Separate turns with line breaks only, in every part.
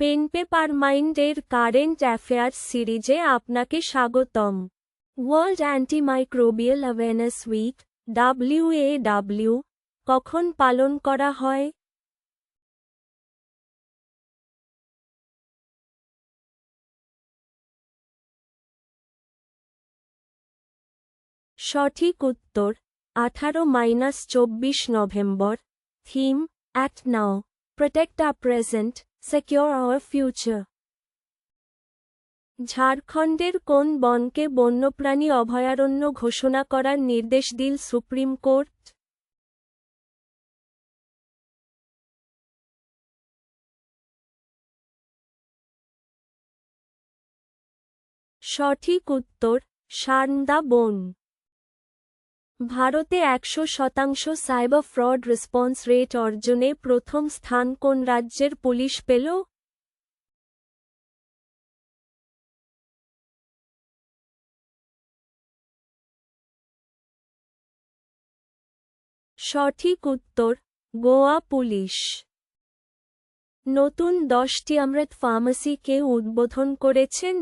Pen paper মাইন্ডের current affairs সিরিজে আপনাকে স্বাগতম। World antimicrobial awareness week WAW কখন পালন করা হয়? সঠিক উত্তর, আঠারো মাইনাস চব্বিশ November, theme, act now, protect a present secure our future ঝাড়খণ্ডের কোন বনকে বন্যপ্রাণী অভয়ারণ্য ঘোষণা করার নির্দেশ দিল সুপ্রিম কোর্ট? সঠিক উত্তর সারন্দা বন। ভারতে একশো শতাংশ সাইবার ফ্রড রেসপন্স রেট অর্জনে প্রথম স্থান কোন রাজ্যের পুলিশ পেল? সঠিক উত্তর, গোয়া পুলিশ। নতুন দশটি অমৃত ফার্মেসিকে উদ্বোধন করেছেন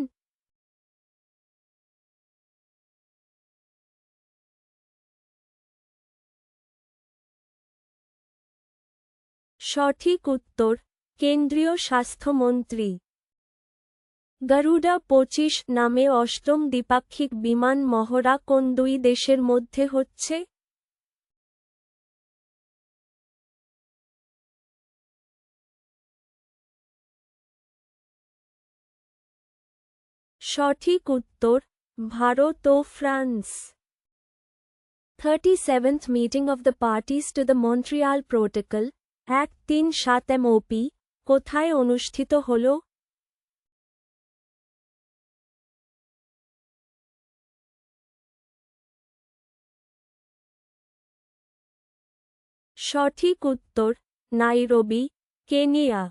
সঠিক উত্তর, কেন্দ্রীয় স্বাস্থ্যমন্ত্রী। গরুডা পঁচিশ নামে অষ্টম দ্বিপাক্ষিক বিমান মহড়া কোন দুই দেশের মধ্যে হচ্ছে? সঠিক উত্তর, ভারত ও France. Thirty seventh meeting of the parties to the Montreal Protocol এক তিন সাত এমওপি কোথায় অনুষ্ঠিত হল? সঠিক উত্তর, নাইরোবি, কেনিয়া।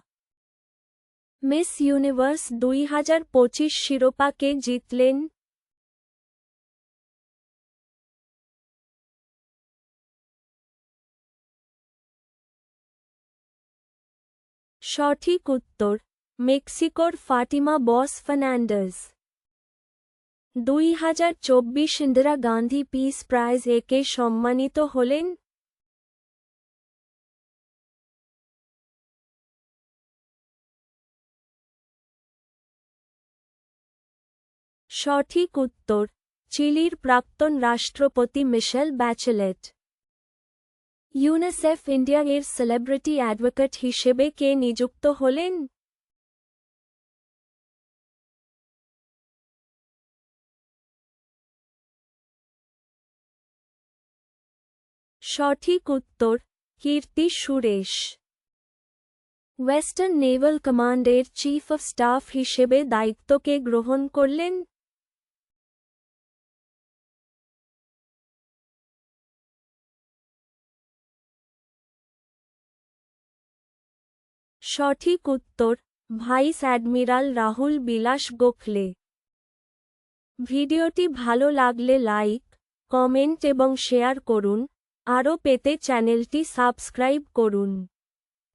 মিস ইউনিভার্স দুই হাজার পঁচিশ শিরোপাকে জিতলেন সঠিক উত্তর, মেক্সিকোর ফাটিমা বস ফার্নান্ডেজ দুই হাজার চব্বিশ ইন্দিরা গান্ধী পিস প্রাইজ একে সম্মানিত হলেন। সঠিক উত্তর, চিলির প্রাক্তন রাষ্ট্রপতি মিশেল ব্যাচেলেট। ইউনিসেফ ইন্ডিয়া এর সেলিব্রিটি অ্যাডভোকেট হিসেবে কে নিযুক্ত হলেন? সঠিক উত্তর, কীর্তি সুরেশ। ওয়েস্টার্ন নেভাল কমান্ডের চিফ অফ স্টাফ হিসেবে দায়িত্বকে গ্রহণ করলেন? সঠিক উত্তর, ভাইস অ্যাডমিরাল রাহুল বিলাস গোখলে। ভিডিওটি ভালো লাগলে লাইক, কমেন্ট এবং শেয়ার করুন, আরও পেতে চ্যানেলটি সাবস্ক্রাইব করুন।